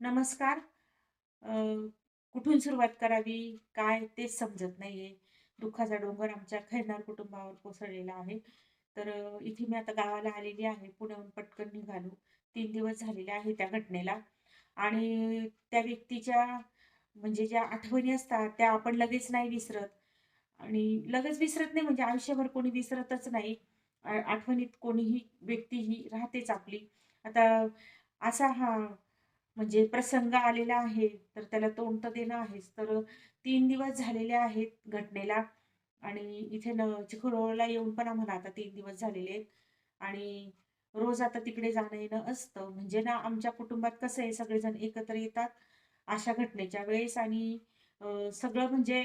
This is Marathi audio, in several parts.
नमस्कार. कुठून सुरुवात करावी, काय तेच समजत नाहीये. दुःखाचा डोंगर आमच्या खैरनार कुटुंबावर कोसळलेला आहे. तर इथे मी आता गावाला आलेली आहे. पुण्याहून पटकन निघालो. तीन दिवस झालेले आहे त्या घटनेला आणि त्या व्यक्तीच्या म्हणजे ज्या आठवणी असतात त्या आपण लगेच नाही विसरत आणि लगेच विसरत नाही म्हणजे आयुष्यभर कोणी विसरतच नाही. आठवणीत कोणीही व्यक्ती ही राहतेच आपली. आता असा हा म्हणजे प्रसंग आलेला आहे, तर त्याला तोंड तर देणं आहेच. तर तीन दिवस झालेले आहेत घटनेला आणि इथे न चिखलदऱ्याला येऊन पण आम्हाला आता तीन दिवस झालेले आहेत आणि रोज आता तिकडे जाणं-येणं असतं. म्हणजे ना आमच्या कुटुंबात कसं आहे सगळेजण एकत्र येतात अशा घटनेच्या वेळेस आणि सगळं म्हणजे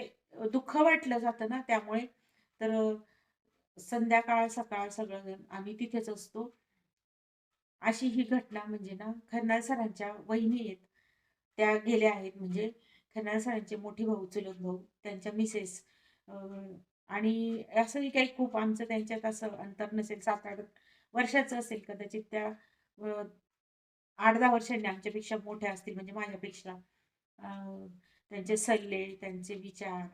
दुःख वाटलं जातं ना त्यामुळे. तर संध्याकाळ, सकाळ सगळं आम्ही तिथेच असतो. अशी ही घटना म्हणजे ना खन्नाळ सरांच्या वहिनी आहेत. त्या गेल्या आहेत म्हणजे खन्ना सरांचे मोठे भाऊ, चुलत भाऊ, त्यांच्या मिसेस आणि असंही काही खूप आमचं त्यांच्यात असं अंतर नसेल 7-8 वर्षाचं असेल कदाचित त्या आठ दहा वर्षांनी आमच्यापेक्षा मोठ्या असतील म्हणजे माझ्यापेक्षा. त्यांचे सल्ले, त्यांचे विचार,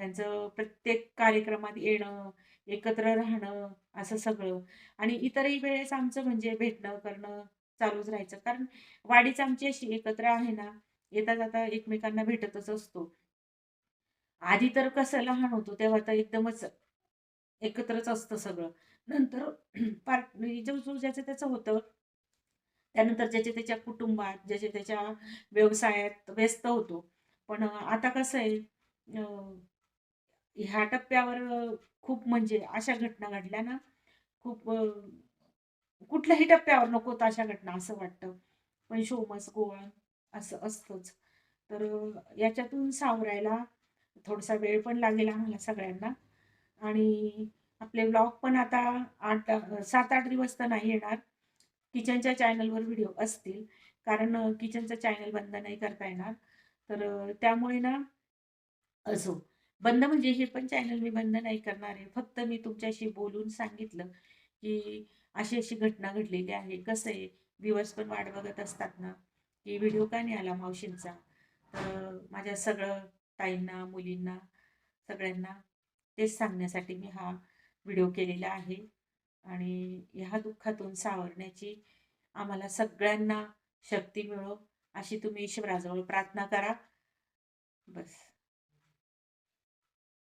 त्यांचं प्रत्येक कार्यक्रमात येणं, एकत्र राहणं असं सगळं. आणि इतरही वेळेस आमचं म्हणजे भेटणं, करणं चालूच राहायचं. कारण वाडीच आमची अशी एकत्र आहे ना, येता-जाता एकमेकांना भेटतच असतो. आधी तर कसं लहान होतो तेव्हा तर एकदमच एकत्रच असतं सगळं. नंतर पार्ट म्हणजे जो जो ज्याचं त्याचं होतं. त्यानंतर ज्याच्या त्याच्या कुटुंबात, ज्याच्या त्याच्या व्यवसायात व्यस्त होतो. पण आता कसं आहे ह्या टप्प्यावर खूप म्हणजे अशा घटना घडल्या ना, खूप कुठल्याही टप्प्यावर नकोत अशा घटना असं वाटतं. पण शोमस गोवा असं असतंच. तर याच्यातून सावरायला थोडासा वेळ पण लागेल आम्हाला सगळ्यांना आणि आपले व्लॉग पण आता आठ सात आठ दिवस तर नाही येणार. किचनच्या चॅनलवर व्हिडिओ असतील. कारण किचनचं चॅनल बंद नाही करता येणार. तर त्यामुळे ना असो. बंद म्हणजे हे पण चॅनल मी बंद नाही करणार आहे. फक्त मी तुमच्याशी बोलून सांगितलं, की अशी-अशी घटना घडलेली आहे. कसं आहे दिवस पण वाट बघत असतात ना, की व्हिडिओ का नाही आला मावशींचा? तर माझ्या सगळं ताईंना, मुलींना, सगळ्यांना तेच सांगण्यासाठी मी हा व्हिडिओ केलेला आहे. आणि ह्या दुःखातून सावरण्याची आम्हाला सगळ्यांना शक्ती मिळो, अशी तुम्ही ईश्वराजवळ प्रार्थना करा. बस.